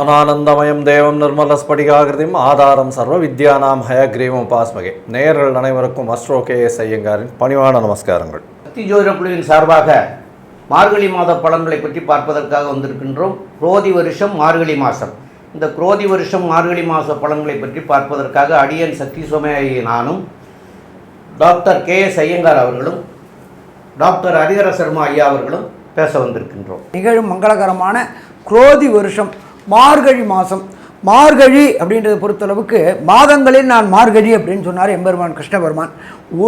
ஞானானந்தமயம் தேவம் நிர்மலஸ்படிகாகிருதியும் ஆதாரம் சர்வ வித்யானாம் ஹயக்ரீவம் உபாஸ்மகே. நேயர்கள் அனைவருக்கும் அஸ்ட்ரோ கே எஸ் ஐயங்காரின் பணிவான நமஸ்காரங்கள். சக்தி ஜோதிட குழுவின் சார்பாக மார்கழி மாத பலன்களை பற்றி பார்ப்பதற்காக வந்திருக்கின்றோம். குரோதி வருஷம் மார்கழி மாதம் இந்த குரோதி வருஷம் மார்கழி மாத பலன்களை பற்றி பார்ப்பதற்காக அடியன் சக்தி சோமயாயி நானும் டாக்டர் கே எஸ் ஐயங்கார் அவர்களும் டாக்டர் ஹரிஹர சர்மா ஐயா அவர்களும் பேச வந்திருக்கின்றோம். நிகழும் மங்களகரமான குரோதி வருஷம் மார்கழி மாதம் மார்கழி அப்படின்றத பொறுத்தளவுக்கு மாதங்களில் நான் மார்கழி அப்படின்னு சொன்னார் எம்பெருமான் கிருஷ்ணபெருமான்.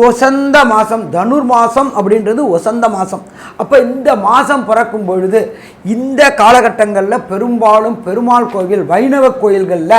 ஒசந்த மாதம் தனுர் மாதம் அப்படின்றது ஒசந்த மாதம் அப்போ இந்த மாதம் பிறக்கும் பொழுது இந்த காலகட்டங்களில் பெரும்பாலும் பெருமாள் கோவில் வைணவ கோயில்களில்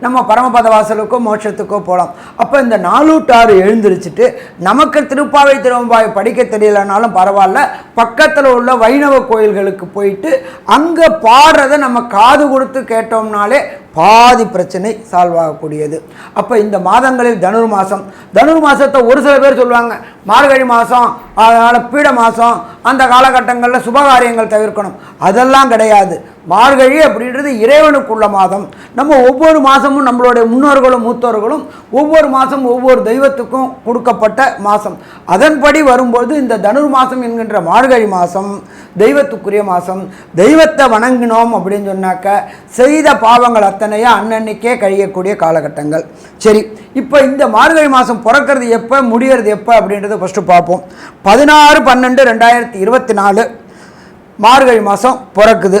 நம்ம பரமபத வாசலுக்கோ மோட்சத்துக்கோ போகலாம் அப்போ இந்த நாலூட்டாறு எழுந்திரிச்சிட்டு நமக்கு திருப்பாவை திருவம்பாவை படிக்க தெரியலனாலும் பரவாயில்ல. பக்கத்தில் உள்ள வைணவ கோயில்களுக்கு போயிட்டு அங்கே பாடுறதை நம்ம காது கொடுத்து கேட்டோம்னாலே பாதி பிரச்சனை சால்வ் ஆகக்கூடியது. அப்போ இந்த மாதங்களில் தனுர் மாதம் தனுர் மாதத்தை ஒரு சில பேர் சொல்லுவாங்க மார்கழி மாதம் அதனால் பீட மாதம் அந்த காலகட்டங்களில் சுபகாரியங்கள் தவிர்க்கணும். அதெல்லாம் கிடையாது. மார்கழி அப்படின்றது இறைவனுக்குள்ள மாதம். நம்ம ஒவ்வொரு மாதமும் நம்மளுடைய முன்னோர்களும் மூத்தோர்களும் ஒவ்வொரு மாதம் ஒவ்வொரு தெய்வத்துக்கும் கொடுக்கப்பட்ட மாதம் அதன்படி வரும்போது இந்த தனுர் மாதம் என்கின்ற மார்கழி மாதம் தெய்வத்துக்குரிய மாதம் தெய்வத்தை வணங்கினோம் அப்படின்னு சொன்னாக்க செய்த பாவங்கள் சிந்தனையாக அன்னன்னைக்கே கழியக்கூடிய காலகட்டங்கள். சரி இப்போ இந்த மார்கழி மாதம் பிறக்கிறது எப்போ முடியறது எப்போ அப்படின்றத ஃபஸ்ட்டு பார்ப்போம். பதினாறு பன்னெண்டு ரெண்டாயிரத்தி இருபத்தி நாலு மார்கழி மாதம் பிறக்குது.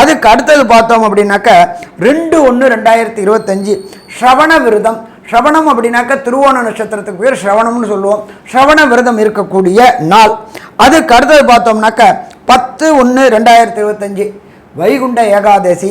அதுக்கு அடுத்தது பார்த்தோம் அப்படின்னாக்க ரெண்டு ஒன்று ரெண்டாயிரத்தி இருபத்தஞ்சி ஸ்ரவண விரதம். ஸ்ரவணம் அப்படின்னாக்க திருவோண நட்சத்திரத்துக்கு பேர் ஸ்ரவணம்னு சொல்லுவோம். ஸ்ரவண விரதம் இருக்கக்கூடிய நாள். அதுக்கு அடுத்தது பார்த்தோம்னாக்க பத்து ஒன்று ரெண்டாயிரத்தி இருபத்தஞ்சி வைகுண்ட ஏகாதசி.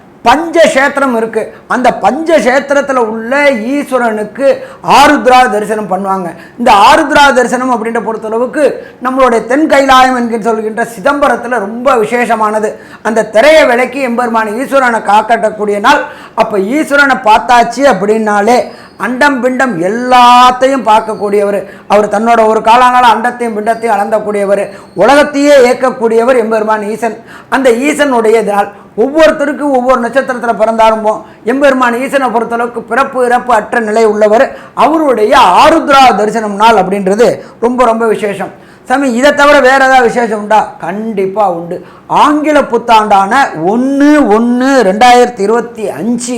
பஞ்சக்ஷேத்திரம் இருக்குது அந்த பஞ்சக்ஷேத்திரத்தில் உள்ள ஈஸ்வரனுக்கு ஆருத்ரா தரிசனம் பண்ணுவாங்க. இந்த ஆருத்ரா தரிசனம் அப்படின்ற பொறுத்தளவுக்கு நம்மளுடைய தென் கைலாயம் என்கிற சொல்கின்ற சிதம்பரத்தில் ரொம்ப விசேஷமானது. அந்த திரையை விலைக்கு எம்பெருமான ஈஸ்வரனை காக்கட்டக்கூடிய நாள். அப்போ ஈஸ்வரனை பார்த்தாச்சு அப்படின்னாலே அண்டம் பிண்டம் எல்லாத்தையும் பார்க்கக்கூடியவர். அவர் தன்னோட ஒரு காலங்கால அண்டத்தையும் பிண்டத்தையும் அளந்தக்கூடியவர். உலகத்தையே இயக்கக்கூடியவர் எம்பெருமான் ஈசன். அந்த ஈசனுடைய இதனால் ஒவ்வொருத்தருக்கும் ஒவ்வொரு நட்சத்திரத்தில் பிறந்தாலும் எம்பெருமான் ஈசனை பொறுத்தளவுக்கு பிறப்பு இறப்பு அற்ற நிலை உள்ளவர். அவருடைய ஆருத்ரா தரிசனம் நாள் அப்படின்றது ரொம்ப ரொம்ப விசேஷம். சாமி இதை தவிர வேறு ஏதாவது விசேஷம் உண்டா? கண்டிப்பாக உண்டு. ஆங்கில புத்தாண்டான ஒன்று ஒன்று ரெண்டாயிரத்தி இருபத்தி அஞ்சு.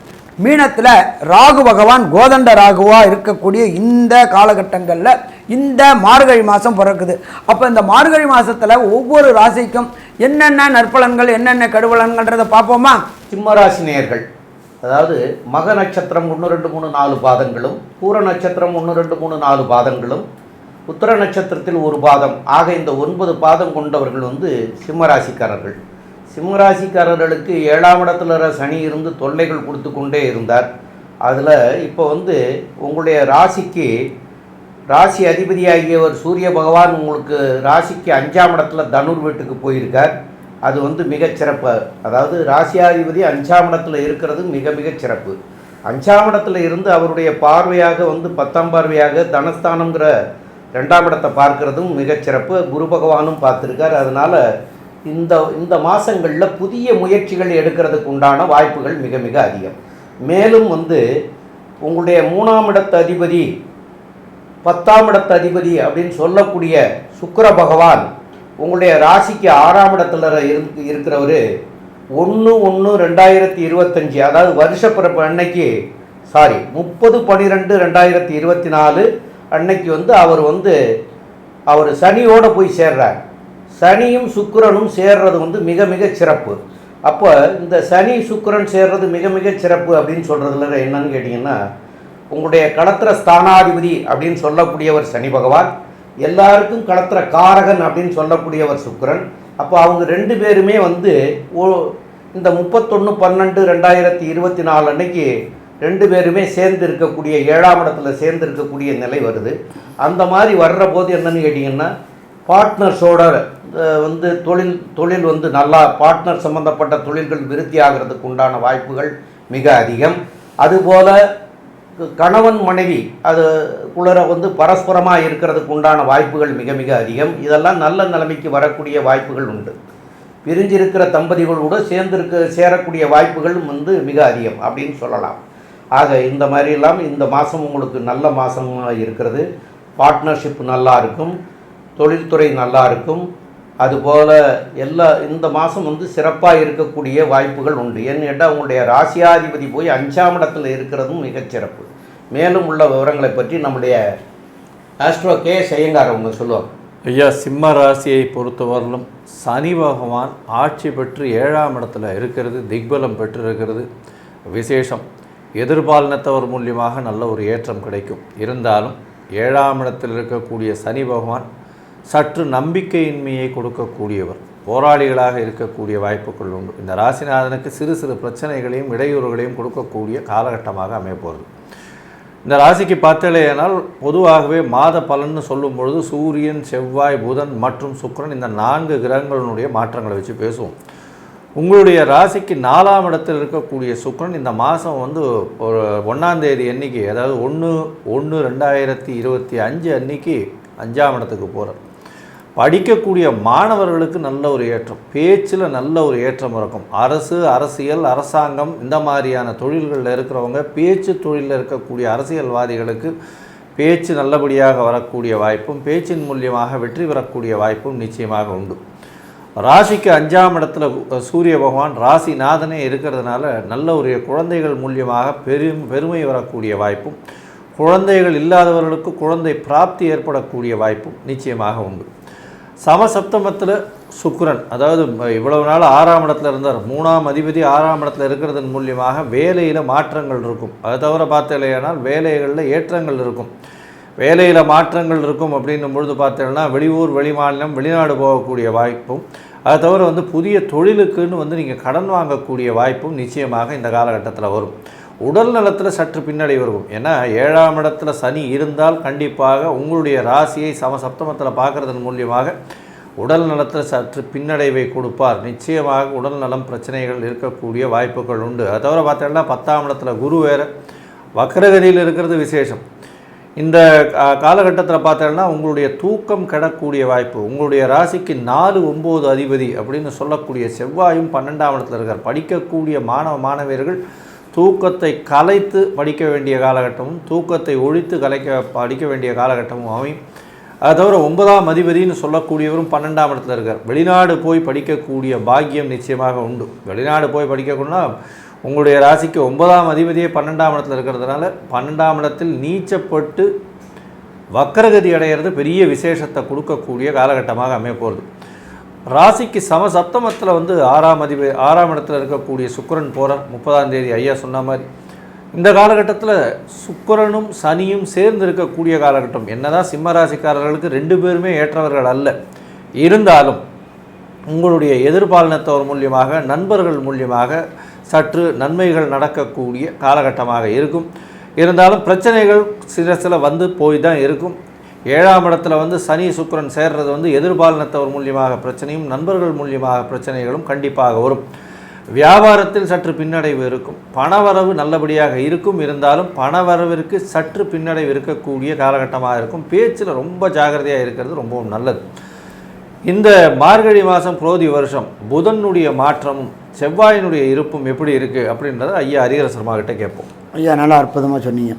மீனத்தில் ராகு பகவான் கோதண்ட ராகுவாக இருக்கக்கூடிய இந்த காலகட்டங்களில் இந்த மார்கழி மாதம் பிறக்குது. அப்போ இந்த மார்கழி மாதத்தில் ஒவ்வொரு ராசிக்கும் என்னென்ன நற்பலன்கள் என்னென்ன கடுபலன்கள்ன்றதை பார்ப்போமா? சிம்மராசினேயர்கள் அதாவது மக நட்சத்திரம் ஒன்று ரெண்டு மூணு நாலு பாதங்களும் பூர நட்சத்திரம் ஒன்று ரெண்டு மூணு நாலு பாதங்களும் உத்தர நட்சத்திரத்தில் ஒரு பாதம். ஆக இந்த ஒன்பது பாதம் கொண்டவர்கள் வந்து சிம்மராசிக்காரர்கள். சிம்மராசிக்காரர்களுக்கு ஏழாம் இடத்துல இருக்கிற சனி இருந்து தொல்லைகள் கொடுத்து கொண்டே இருந்தார். அதில் இப்போ வந்து உங்களுடைய ராசிக்கு ராசி அதிபதியாகியவர் சூரிய பகவான் உங்களுக்கு ராசிக்கு அஞ்சாம் இடத்துல தனுர் வீட்டுக்கு போயிருக்கார். அது வந்து மிகச்சிறப்பு அதாவது ராசியாதிபதி அஞ்சாம் இடத்துல இருக்கிறது மிக மிகச் சிறப்பு. அஞ்சாம் இடத்துல இருந்து அவருடைய பார்வையாக வந்து பத்தாம் பார்வையாக தனஸ்தானங்கிற ரெண்டாம் இடத்தை பார்க்கறதும் மிகச் சிறப்பு. குரு பகவானும் பார்த்துருக்கார். அதனால் இந்த இந்த மாதங்களில் புதிய முயற்சிகள் எடுக்கிறதுக்கு உண்டான வாய்ப்புகள் மிக மிக அதிகம். மேலும் வந்து உங்களுடைய மூணாம் இடத்து அதிபதி பத்தாம் இடத்து அதிபதி அப்படின்னு சொல்லக்கூடிய சுக்கர பகவான் உங்களுடைய ராசிக்கு ஆறாம் இடத்துல இருந்து இருக்கிறவர் ஒன்று ஒன்று ரெண்டாயிரத்தி இருபத்தஞ்சி அதாவது வருஷப்பிறப்பு அன்னைக்கு சாரி முப்பது பன்னிரெண்டு ரெண்டாயிரத்தி இருபத்தி நாலு அன்னைக்கு வந்து அவர் வந்து அவர் சனியோடு போய் சேர்றார். சனியும் சுக்கரனும் சேர்றது வந்து மிக மிக சிறப்பு. அப்போ இந்த சனி சுக்கரன் சேர்றது மிக மிக சிறப்பு அப்படின்னு சொல்கிறதுல என்னன்னு கேட்டிங்கன்னா உங்களுடைய களத்திர ஸ்தானாதிபதி அப்படின்னு சொல்லக்கூடியவர் சனி பகவான் எல்லாருக்கும் களத்திர காரகன் அப்படின்னு சொல்லக்கூடியவர் சுக்கரன். அப்போ அவங்க ரெண்டு பேருமே வந்து ஓ இந்த முப்பத்தொன்று பன்னெண்டு ரெண்டாயிரத்தி இருபத்தி நாலு அன்னைக்கு ரெண்டு பேருமே சேர்ந்து இருக்கக்கூடிய ஏழாம் இடத்துல சேர்ந்து இருக்கக்கூடிய நிலை வருது. அந்த மாதிரி வர்ற போது என்னன்னு கேட்டிங்கன்னா பார்ட்னர்ஸோட வந்து தொழில் தொழில் வந்து நல்லா பார்ட்னர் சம்மந்தப்பட்ட தொழில்கள் விருத்தி ஆகிறதுக்கு உண்டான வாய்ப்புகள் மிக அதிகம். அதுபோல் கணவன் மனைவி அது குளர வந்து பரஸ்பரமாக இருக்கிறதுக்கு உண்டான வாய்ப்புகள் மிக மிக அதிகம். இதெல்லாம் நல்ல நிலைமைக்கு வரக்கூடிய வாய்ப்புகள் உண்டு. பிரிஞ்சிருக்கிற தம்பதிகளோடு சேர்ந்திருக்க சேரக்கூடிய வாய்ப்புகளும் வந்து மிக அதிகம் அப்படின்னு சொல்லலாம். ஆக இந்த மாதிரிலாம் இந்த மாதம் உங்களுக்கு நல்ல மாதமாக இருக்கிறது. பார்ட்னர்ஷிப் நல்லா இருக்கும். தொழில்துறை நல்லா இருக்கும். அதுபோல் எல்லா இந்த மாதம் வந்து சிறப்பாக இருக்கக்கூடிய வாய்ப்புகள் உண்டு. ஏன்னு கேட்டால் உங்களுடைய ராசியாதிபதி போய் அஞ்சாம் இடத்துல இருக்கிறதும் மிகச்சிறப்பு மேலும் உள்ள விவரங்களை பற்றி நம்முடைய ஆஸ்ட்ரோ கே செய்யங்கார் அவங்க சொல்லுவாங்க. ஐயா சிம்ம ராசியை பொறுத்தவரையிலும் சனி பகவான் ஆட்சி பெற்று ஏழாம் இடத்துல இருக்கிறது திக்பலம் பெற்று இருக்கிறது விசேஷம். எதிர்பாலினத்தவர் மூலியமாக நல்ல ஒரு ஏற்றம் கிடைக்கும். இருந்தாலும் ஏழாம் இடத்தில் இருக்கக்கூடிய சனி பகவான் சற்று நம்பிக்கையின்மையை கொடுக்கக்கூடியவர் போராளிகளாக இருக்கக்கூடிய வாய்ப்புகள் உண்டு. இந்த ராசிநாதனுக்கு சிறு சிறு பிரச்சனைகளையும் இடையூறுகளையும் கொடுக்கக்கூடிய காலகட்டமாக அமையப்போகிறது இந்த ராசிக்கு பார்த்தலையானால் பொதுவாகவே மாத பலன்னு சொல்லும் பொழுது சூரியன் செவ்வாய் புதன் மற்றும் சுக்கிரன் இந்த நான்கு கிரகங்களினுடைய மாற்றங்களை வச்சு பேசுவோம். உங்களுடைய ராசிக்கு நாலாம் இடத்தில் இருக்கக்கூடிய சுக்கரன் இந்த மாதம் வந்து ஒரு ஒன்றாந்தேதி அன்னைக்கு அதாவது ஒன்று ஒன்று ரெண்டாயிரத்தி இருபத்தி அஞ்சு அன்னைக்கு அஞ்சாம் இடத்துக்கு போகிறார் படிக்கக்கூடிய மாணவர்களுக்கு நல்ல ஒரு ஏற்றம். பேச்சில் நல்ல ஒரு ஏற்றம் இருக்கும். அரசு அரசியல் அரசாங்கம் இந்த மாதிரியான தொழில்களில் இருக்கிறவங்க பேச்சு தொழிலில் இருக்கக்கூடிய அரசியல்வாதிகளுக்கு பேச்சு நல்லபடியாக வரக்கூடிய வாய்ப்பும் பேச்சின் மூலியமாக வெற்றி பெறக்கூடிய வாய்ப்பும் நிச்சயமாக உண்டு. ராசிக்கு அஞ்சாம் இடத்துல சூரிய பகவான் ராசிநாதனே இருக்கிறதுனால நல்ல ஒரு குழந்தைகள் மூலியமாக பெரும் பெருமை வரக்கூடிய வாய்ப்பும் குழந்தைகள் இல்லாதவர்களுக்கு குழந்தை பிராப்தி ஏற்படக்கூடிய வாய்ப்பும் நிச்சயமாக உண்டு. சமசப்தமத்தில் சுக்கரன் அதாவது இவ்வளவு நாள் ஆறாம் இடத்துல இருந்தார். மூணாம் அதிபதி ஆறாம் இடத்துல இருக்கிறதன் மூலியமாக வேலையில் மாற்றங்கள் இருக்கும். அதை தவிர பார்த்தலையானால் வேலைகளில் ஏற்றங்கள் இருக்கும். வேலையில் மாற்றங்கள் இருக்கும் அப்படின்னும் பொழுது பார்த்தீங்கன்னா வெளியூர் வெளிமாநிலம் வெளிநாடு போகக்கூடிய வாய்ப்பும் அதை தவிர வந்து புதிய தொழிலுக்குன்னு வந்து நீங்கள் கடன் வாங்கக்கூடிய வாய்ப்பும் நிச்சயமாக இந்த காலகட்டத்தில் வரும். உடல் நலத்தில் சற்று பின்னடைவு இருக்கும் ஏன்னா ஏழாம் இடத்துல சனி இருந்தால் கண்டிப்பாக உங்களுடைய ராசியை சமசப்தமத்தில் பார்க்குறதன் மூலியமாக உடல் நலத்தில் சற்று பின்னடைவை கொடுப்பார். நிச்சயமாக உடல் நலம் பிரச்சனைகள் இருக்கக்கூடிய வாய்ப்புகள் உண்டு. அதை தவிர பார்த்தீங்கன்னா பத்தாம் இடத்துல குரு வேறு வக்ரகதியில் இருக்கிறது விசேஷம். இந்த காலகட்டத்தில் பார்த்தீங்கன்னா உங்களுடைய தூக்கம் கெடக்கூடிய வாய்ப்பு உங்களுடைய ராசிக்கு நாலு ஒம்பது அதிபதி அப்படின்னு சொல்லக்கூடிய செவ்வாயும் பன்னெண்டாம் இடத்துல இருக்கார். படிக்கக்கூடிய மாணவ மாணவியர்கள் தூக்கத்தை கலைத்து படிக்க வேண்டிய காலகட்டமும் தூக்கத்தை ஒழித்து கலைக்க படிக்க வேண்டிய காலகட்டமும் அமையும். அதை தவிர ஒன்பதாம் அதிபதினு சொல்லக்கூடியவரும் பன்னெண்டாம் இடத்துல இருக்கார். வெளிநாடு போய் படிக்கக்கூடிய பாக்கியம் நிச்சயமாக உண்டு. வெளிநாடு போய் படிக்கக்கூடா உங்களுடைய ராசிக்கு ஒன்பதாம் அதிபதியே பன்னெண்டாம் இடத்துல இருக்கிறதுனால பன்னெண்டாம் இடத்தில் நீச்சப்பட்டு வக்கரகதி அடையிறது பெரிய விசேஷத்தை கொடுக்கக்கூடிய காலகட்டமாக அமைய போகிறது ராசிக்கு சம சப்தமத்தில் வந்து ஆறாம் அதிபதி ஆறாம் இடத்துல இருக்கக்கூடிய சுக்கரன் போகிறார் முப்பதாம் தேதி ஐயா சொன்ன மாதிரி. இந்த காலகட்டத்தில் சுக்கிரனும் சனியும் சேர்ந்து இருக்கக்கூடிய காலகட்டம். என்னதான் சிம்ம ராசிக்காரர்களுக்கு ரெண்டு பேருமே ஏற்றவர்கள் அல்ல. இருந்தாலும் உங்களுடைய எதிர்பாலினத்தவர் மூலியமாக நண்பர்கள் மூலியமாக சற்று நன்மைகள் நடக்கக்கூடிய காலகட்டமாக இருக்கும். இருந்தாலும் பிரச்சனைகள் சில சில வந்து போய் தான் இருக்கும். ஏழாம் இடத்துல வந்து சனி சுக்கரன் சேர்றது வந்து எதிர்பாலனத்தவர் மூலியமாக பிரச்சனையும் நண்பர்கள் மூலியமாக பிரச்சனைகளும் கண்டிப்பாக வரும். வியாபாரத்தில் சற்று பின்னடைவு இருக்கும். பணவரவு நல்லபடியாக இருக்கும். இருந்தாலும் பணவரவிற்கு சற்று பின்னடைவு இருக்கக்கூடிய காலகட்டமாக இருக்கும். பேச்சில் ரொம்ப ஜாகிரதையாக இருக்கிறது ரொம்பவும் நல்லது. இந்த மார்கழி மாதம் குரோதி வருஷம் புதனுடைய மாற்றமும் செவ்வாயினுடைய இருப்பும் எப்படி இருக்குது அப்படின்றத ஐயா ஹரிஹர கிட்டே கேட்போம். ஐயா நல்லா அற்புதமாக சொன்னீங்க.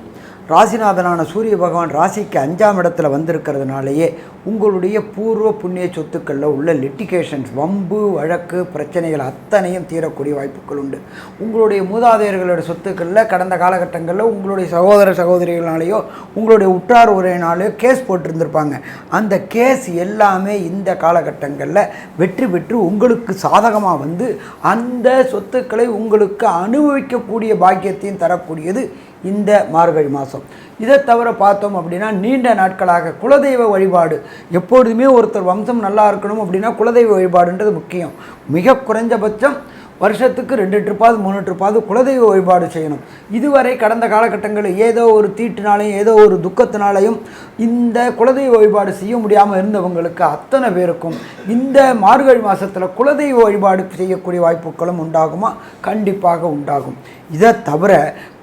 ராசிநாதனான சூரிய பகவான் ராசிக்கு அஞ்சாம் இடத்துல வந்திருக்கிறதுனாலேயே உங்களுடைய பூர்வ புண்ணிய சொத்துக்களில் உள்ள லிட்டிகேஷன்ஸ் வம்பு வழக்கு பிரச்சனைகள் அத்தனையும் தீரக்கூடிய வாய்ப்புகள் உண்டு. உங்களுடைய மூதாதையர்களோட சொத்துக்களில் கடந்த காலகட்டங்களில் உங்களுடைய சகோதர சகோதரிகளாலேயோ உங்களுடைய உற்றார் உரையினாலேயோ கேஸ் போட்டிருந்திருப்பாங்க. அந்த கேஸ் எல்லாமே இந்த காலகட்டங்களில் வெற்றி பெற்று உங்களுக்கு சாதகமாக வந்து அந்த சொத்துக்களை உங்களுக்கு அனுபவிக்கக்கூடிய பாக்கியத்தையும் தரக்கூடியது இந்த மார்கழி மாதம் இதை தவிர பார்த்தோம் அப்படின்னா நீண்ட நாட்களாக குலதெய்வ வழிபாடு. எப்பொழுதுமே ஒருத்தர் வம்சம் நல்லா இருக்கணும் அப்படின்னா குலதெய்வ வழிபாடுன்றது முக்கியம். மிக குறைஞ்சபட்சம் வருஷத்துக்கு ரெண்டு ட்ரிப்பாவது மூணு ட்ரிப்பாவது குலதெய்வ வழிபாடு செய்யணும். இதுவரை கடந்த காலகட்டங்களில் ஏதோ ஒரு தீட்டினாலையும் ஏதோ ஒரு துக்கத்தினாலையும் இந்த குலதெய்வ வழிபாடு செய்ய முடியாமல் இருந்தவங்களுக்கு அத்தனை பேருக்கும் இந்த மார்கழி மாதத்தில் குலதெய்வ வழிபாடு செய்யக்கூடிய வாய்ப்புகளும் உண்டாகுமா? கண்டிப்பாக உண்டாகும். இதை தவிர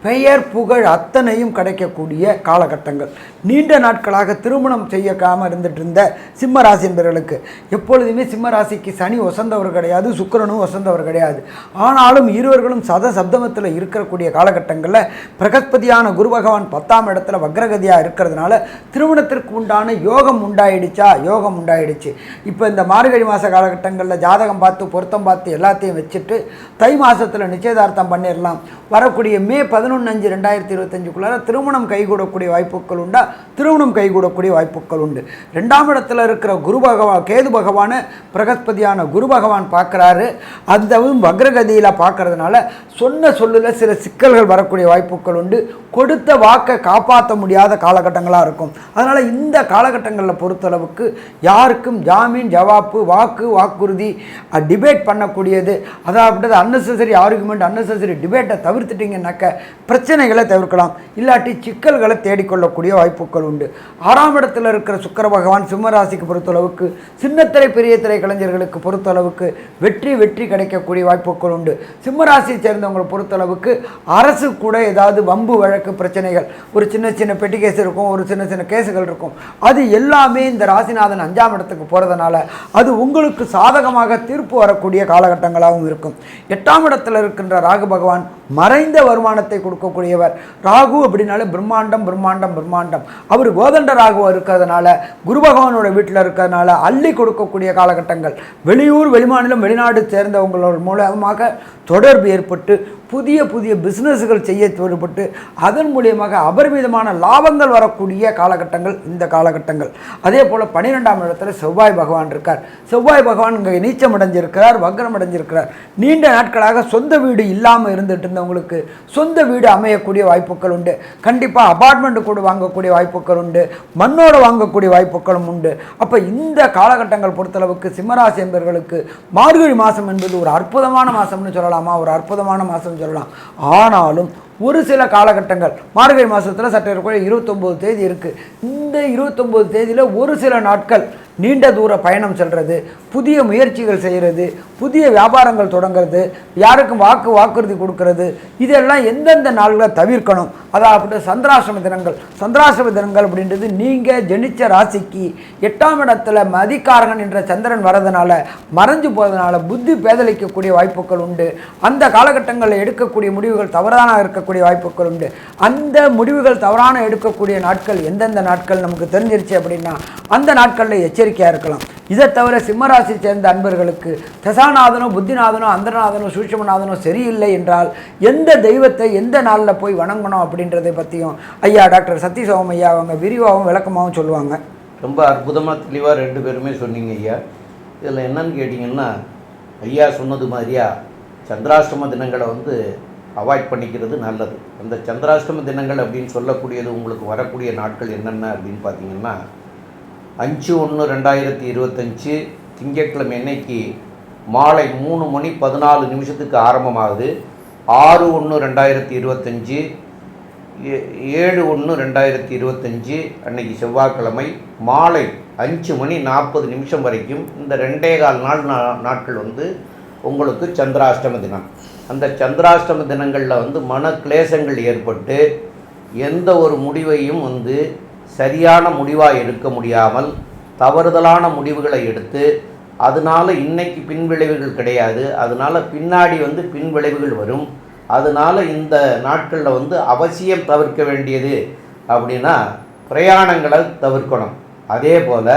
பெயர் புகழ் அத்தனையும் கிடைக்கக்கூடிய காலகட்டங்கள். நீண்ட நாட்களாக திருமணம் செய்யக்காமல் இருந்துட்டு இருந்த சிம்மராசி என்பவர்களுக்கு எப்பொழுதுமே சிம்மராசிக்கு சனி வசந்தவர் கிடையாது சுக்கரனும் வசந்தவர் கிடையாது. ஆனாலும் இருவர்களும் சத சப்தமத்தில் இருக்கக்கூடிய காலகட்டங்களில் பிரகஸ்பதியான குரு பகவான் பத்தாம் இடத்துல வக்ரகதியாக இருக்கிறதுனால திருமணத்திற்கு உண்டான யோகம் உண்டாயிடுச்சா? யோகம் உண்டாயிடுச்சு. இப்போ இந்த மார்கழி மாத காலகட்டங்களில் ஜாதகம் பார்த்து பொருத்தம் பார்த்து எல்லாத்தையும் வச்சுட்டு தை மாதத்தில் நிச்சயதார்த்தம் பண்ணிடலாம் வரக்கூடிய மே பதினொன்று அஞ்சு ரெண்டாயிரத்தி இருபத்தஞ்சுக்குள்ளார திருமணம் கைகூடக்கூடிய வாய்ப்புகள் உண்டா? திருமணம் கைகூடக்கூடிய வாய்ப்புகள் உண்டு. ரெண்டாம் இடத்துல இருக்கிற குரு பகவான் கேது பகவான் பிரகஸ்பதியான குரு பகவான் பார்க்குறாரு. அதுவும் வக்ரகதியில் பார்க்கறதுனால சொன்ன சொல்லில் சில சிக்கல்கள் வரக்கூடிய வாய்ப்புகள் உண்டு. கொடுத்த வாக்கை காப்பாற்ற முடியாத காலகட்டங்களாக இருக்கும். அதனால் இந்த காலகட்டங்களில் பொறுத்தளவுக்கு யாருக்கும் ஜாமீன் ஜவாப்பு வாக்கு வாக்குறுதி டிபேட் பண்ணக்கூடியது அதாவது அன்னெசரி ஆர்குமெண்ட் அன்னெசரி டிபேட்டை தவிர்த்துட்டிங்கன்னாக்க பிரச்சனைகளை தவிர்க்கலாம். இல்லாட்டி சிக்கல்களை தேடிக்கொள்ளக்கூடிய வாய்ப்புகள் உண்டு. ஆறாம் இடத்துல இருக்கிற சுக்கர பகவான் சிம்மராசிக்கு பொறுத்தளவுக்கு சின்னத்திரை பெரிய திரை கலைஞர்களுக்கு பொறுத்தளவுக்கு வெற்றி வெற்றி கிடைக்கக்கூடிய வாய்ப்புகள் உண்டு. சிம்மராசியை சேர்ந்தவங்களை பொறுத்தளவுக்கு அரசு கூட ஏதாவது வம்பு வழக்கு பிரச்சனைகள் ஒரு சின்ன சின்ன பெட்டி கேஸ் இருக்கும் ஒரு சின்ன சின்ன கேஸுகள் இருக்கும். அது எல்லாமே இந்த ராசிநாதன் அஞ்சாம் இடத்துக்கு போகிறதுனால அது உங்களுக்கு சாதகமாக தீர்ப்பு வரக்கூடிய காலகட்டங்களாகவும் இருக்கும். எட்டாம் இடத்துல இருக்கின்ற ராகு பகவான் மறைந்த வருமானத்தை கொடுக்கக்கூடியவர். ராகு அப்படின்னாலே பிரம்மாண்டம் பிரம்மாண்டம் பிரம்மாண்டம். அவர் கோதண்ட ராகு இருக்கிறதுனால குரு பகவானோட வீட்டில் இருக்கிறதுனால அள்ளி கொடுக்கக்கூடிய காலகட்டங்கள். வெளியூர் வெளிமாநிலம் வெளிநாடு சேர்ந்தவங்களோட மூலமாக தொடர்பு ஏற்பட்டு புதிய புதிய பிஸ்னஸ்கள் செய்ய தோடுபட்டு அதன் மூலியமாக அபரிமிதமான லாபங்கள் வரக்கூடிய காலகட்டங்கள் இந்த காலகட்டங்கள். அதே போல் பன்னிரெண்டாம் இடத்துல செவ்வாய் பகவான் இருக்கார். செவ்வாய் பகவான் இங்கே நீச்சம் அடைஞ்சிருக்கிறார் வக்ரம் அடைஞ்சிருக்கிறார். நீண்ட நாட்களாக சொந்த வீடு இல்லாமல் இருந்துட்டு இருந்தவங்களுக்கு சொந்த வீடு அமையக்கூடிய வாய்ப்புகள் உண்டு. கண்டிப்பாக அபார்ட்மெண்ட் கூட வாங்கக்கூடிய வாய்ப்புகள் உண்டு. மண்ணோட வாங்கக்கூடிய வாய்ப்புகளும் உண்டு. அப்போ இந்த காலகட்டங்கள் பொறுத்தளவுக்கு சிம்மராசி என்பவர்களுக்கு மார்கழி மாதம் என்பது ஒரு அற்புதமான மாதம்னு சொல்லலாமா? ஒரு அற்புதமான மாதம் சொல்லலாம். ஆனாலும் ஒரு சில காலகட்டங்கள் மார்கழி மாதத்தில் சட்டக்குள்ள இருபத்தொம்போது தேதி இருக்குது இந்த இருபத்தொம்போது தேதியில் ஒரு சில நாட்கள் நீண்ட தூர பயணம் செல்வது புதிய முயற்சிகள் செய்கிறது புதிய வியாபாரங்கள் தொடங்குறது யாருக்கும் வாக்கு வாக்குறுதி கொடுக்கறது இதெல்லாம் எந்தெந்த நாள்களை தவிர்க்கணும்? அதாவது சந்திராசிரம தினங்கள். சந்திராசிரம தினங்கள் அப்படின்றது நீங்கள் ஜெனிச்ச ராசிக்கு எட்டாம் இடத்துல மதிக்காரகன் என்ற சந்திரன் வரதுனால மறைஞ்சு போகிறதுனால புத்தி பேதலிக்கக்கூடிய வாய்ப்புகள் உண்டு. அந்த காலகட்டங்களில் எடுக்கக்கூடிய முடிவுகள் தவறான இருக்கக்கூடிய வாய்ப்புகள் உண்டு. அந்த முடிவுகள் தவறான எடுக்கக்கூடிய நாட்கள் எந்தெந்த நாட்கள் நமக்கு தெரிஞ்சிருச்சு அப்படின்னா அந்த நாட்களில் எச்சரிக்கை எச்சரிக்கையாக இருக்கலாம். இதை தவிர சிம்மராசி சேர்ந்த அன்பர்களுக்கு தசாநாதனோ புத்திநாதனோ அந்தநாதனோ சூட்சமநாதனோ சரியில்லை என்றால் எந்த தெய்வத்தை எந்த நாளில் போய் வணங்கணும் அப்படின்றதை பற்றியும் ஐயா டாக்டர் சத்யசோகம் ஐயா அவங்க விரிவாகவும் விளக்கமாகவும் சொல்லுவாங்க. ரொம்ப அற்புதமாக தெளிவாக ரெண்டு பேருமே சொன்னீங்க ஐயா. இதில் என்னன்னு கேட்டிங்கன்னா ஐயா சொன்னது மாதிரியா சந்திராஷ்டம தினங்களை வந்து அவாய்ட் பண்ணிக்கிறது நல்லது. அந்த சந்திராஷ்டம தினங்கள் அப்படின்னு சொல்லக்கூடியது உங்களுக்கு வரக்கூடிய நாட்கள் என்னென்ன அப்படின்னு பார்த்தீங்கன்னா அஞ்சு ஒன்று ரெண்டாயிரத்தி இருபத்தஞ்சு திங்கட்கிழமை அன்னைக்கு மாலை மூணு மணி பதினாலு நிமிஷத்துக்கு ஆரம்பமாகுது. ஆறு ஒன்று ரெண்டாயிரத்தி இருபத்தஞ்சு ஏ- ஏழு ஒன்று ரெண்டாயிரத்தி இருபத்தஞ்சு அன்னைக்கு செவ்வாய்க்கிழமை மாலை அஞ்சு மணி நாற்பது நிமிஷம் வரைக்கும் இந்த ரெண்டே கால் நாள் நா- நாட்கள் வந்து உங்களுக்கு சந்திராஷ்டம தினம். அந்த சந்திராஷ்டம தினங்களில் வந்து மன கிளேசங்கள் ஏற்பட்டு எந்த ஒரு முடிவையும் வந்து சரியான முடிவாக எடுக்க முடியாமல் தவறுதலான முடிவுகளை எடுத்து அதனால இன்னைக்கு பின்விளைவுகள் கிடையாது. அதனால பின்னாடி வந்து பின்விளைவுகள் வரும். அதனால இந்த நாட்களில் வந்து அவசியம் தவிர்க்க வேண்டியது அப்படின்னா பிரயாணங்களை தவிர்க்கணும். அதே போல்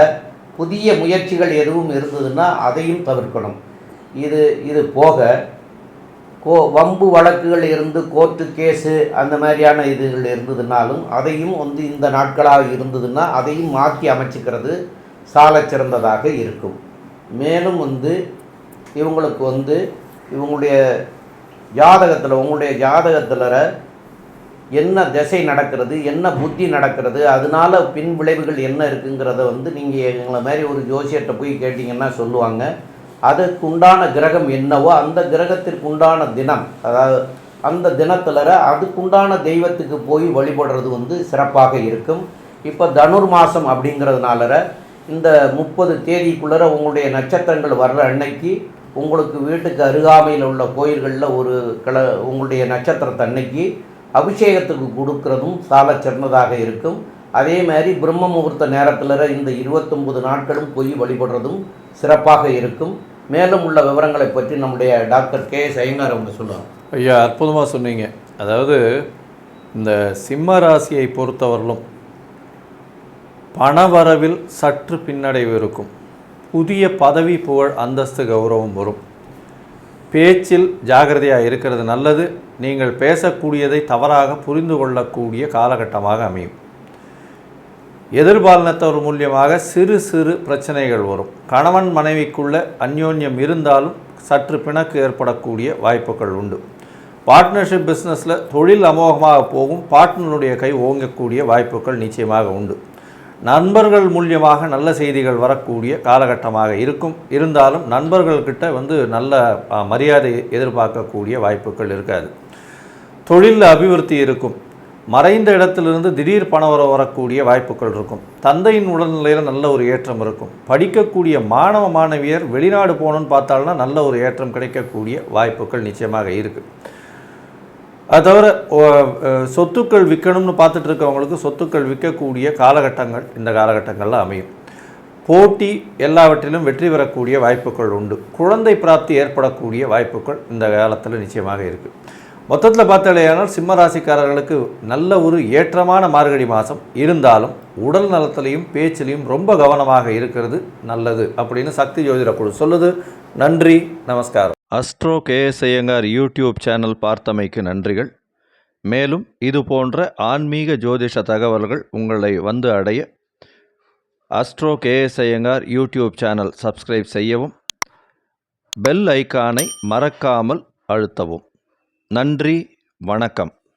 புதிய முயற்சிகள் எதுவும் இருந்ததுன்னா அதையும் தவிர்க்கணும். இது இது போக கோ வம்பு வழக்குகள் இருந்து கோர்ட்டு கேஸு அந்த மாதிரியான இதுகள் இருந்ததுனாலும் அதையும் வந்து இந்த நாட்களாக இருந்ததுன்னா அதையும் மாற்றி அமைச்சிக்கிறது சாலச் சிறந்ததாக இருக்கும். மேலும் வந்து இவங்களுக்கு வந்து இவங்களுடைய ஜாதகத்தில் உங்களுடைய ஜாதகத்தில் என்ன திசை நடக்கிறது என்ன புத்தி நடக்கிறது அதனால பின் விளைவுகள் என்ன இருக்குங்கிறத வந்து நீங்கள் எங்களை மாதிரி ஒரு ஜோசியர்கிட்ட போய் கேட்டிங்கன்னா சொல்லுவாங்க. அதுக்கு உண்டான கிரகம் என்னவோ அந்த கிரகத்திற்கு உண்டான தினம் அதாவது அந்த தினத்தில் அதுக்குண்டான தெய்வத்துக்கு போய் வழிபடுறது வந்து சிறப்பாக இருக்கும். இப்போ தனுர் மாதம் அப்படிங்கிறதுனால இந்த முப்பது தேதிக்குள்ளே உங்களுடைய நட்சத்திரங்கள் வர்ற அன்னைக்கு உங்களுக்கு வீட்டுக்கு அருகாமையில் உள்ள கோயில்களில் ஒரு கிள உங்களுடைய நட்சத்திரத்தை அன்னைக்கு அபிஷேகத்துக்கு கொடுக்கறதும் சால சிறந்ததாக இருக்கும். அதே மாதிரி பிரம்ம முகூர்த்த நேரத்தில் இந்த இருபத்தொம்பது நாட்களும் போய் வழிபடுறதும் சிறப்பாக இருக்கும். மேலும் உள்ள விவரங்களை பற்றி நம்முடைய டாக்டர் கே எஸ் ஐயங்கார் அவங்க சொல்லுவாங்க. ஐயா அற்புதமாக சொன்னீங்க. அதாவது இந்த சிம்ம ராசியை பொறுத்தவரையிலும் பணவரவில் சற்று பின்னடைவு இருக்கும். புதிய பதவி புகழ் அந்தஸ்து கௌரவம் வரும். பேச்சில் ஜாகிரதையாக இருக்கிறது நல்லது. நீங்கள் பேசக்கூடியதை தவறாக புரிந்து கொள்ளக்கூடிய காலகட்டமாக அமையும். எதிர்பாலினத்தவர் மூலியமாக சிறு சிறு பிரச்சனைகள் வரும். கணவன் மனைவிக்குள்ள அந்யோன்யம் இருந்தாலும் சற்று பிணக்கு ஏற்படக்கூடிய வாய்ப்புகள் உண்டு. பார்ட்னர்ஷிப் பிஸ்னஸில் தொழில் அமோகமாக போகும் பார்ட்னருடைய கை ஓங்கக்கூடிய வாய்ப்புகள் நிச்சயமாக உண்டு. நண்பர்கள் மூலியமாக நல்ல செய்திகள் வரக்கூடிய காலகட்டமாக இருக்கும். இருந்தாலும் நண்பர்கள்கிட்ட வந்து நல்ல மரியாதை எதிர்பார்க்கக்கூடிய வாய்ப்புகள் இருக்காது. தொழிலில் அபிவிருத்தி இருக்கும். மறைந்த இடத்திலிருந்து திடீர் பணவரவு வரக்கூடிய வாய்ப்புகள் இருக்கும். தந்தையின் உடல்நிலையில் நல்ல ஒரு ஏற்றம் இருக்கும். படிக்கக்கூடிய மாணவ மாணவியர் வெளிநாடு போகணுன்னு பார்த்தாலும் நல்ல ஒரு ஏற்றம் கிடைக்கக்கூடிய வாய்ப்புகள் நிச்சயமாக இருக்குது அது தவிர சொத்துக்கள் விற்கணும்னு பார்த்துட்டு இருக்கவங்களுக்கு சொத்துக்கள் விற்கக்கூடிய காலகட்டங்கள் இந்த காலகட்டங்களில் அமையும். போட்டி எல்லாவற்றிலும் வெற்றி பெறக்கூடிய வாய்ப்புகள் உண்டு. குழந்தை பிராப்தி ஏற்படக்கூடிய வாய்ப்புகள் இந்த காலத்தில் நிச்சயமாக இருக்குது மொத்தத்தில் பார்த்தாலேயானால் சிம்ம ராசிக்காரர்களுக்கு நல்ல ஒரு ஏற்றமான மார்கழி மாதம் இருந்தாலும் உடல் நலத்திலையும் பேச்சிலையும் ரொம்ப கவனமாக இருக்கிறது நல்லது அப்படின்னு சக்தி ஜோதிட குழு சொல்லுது. நன்றி நமஸ்காரம். Astro KS Iyengar YouTube channel பார்த்தமைக்கு நன்றிகள். மேலும் இது போன்ற ஆன்மீக ஜோதிஷ தகவல்கள் உங்களை வந்து அடைய astro KS Iyengar YouTube channel subscribe செய்யவும் பெல் ஐகானை மறக்காமல் அழுத்தவும். நன்றி வணக்கம்.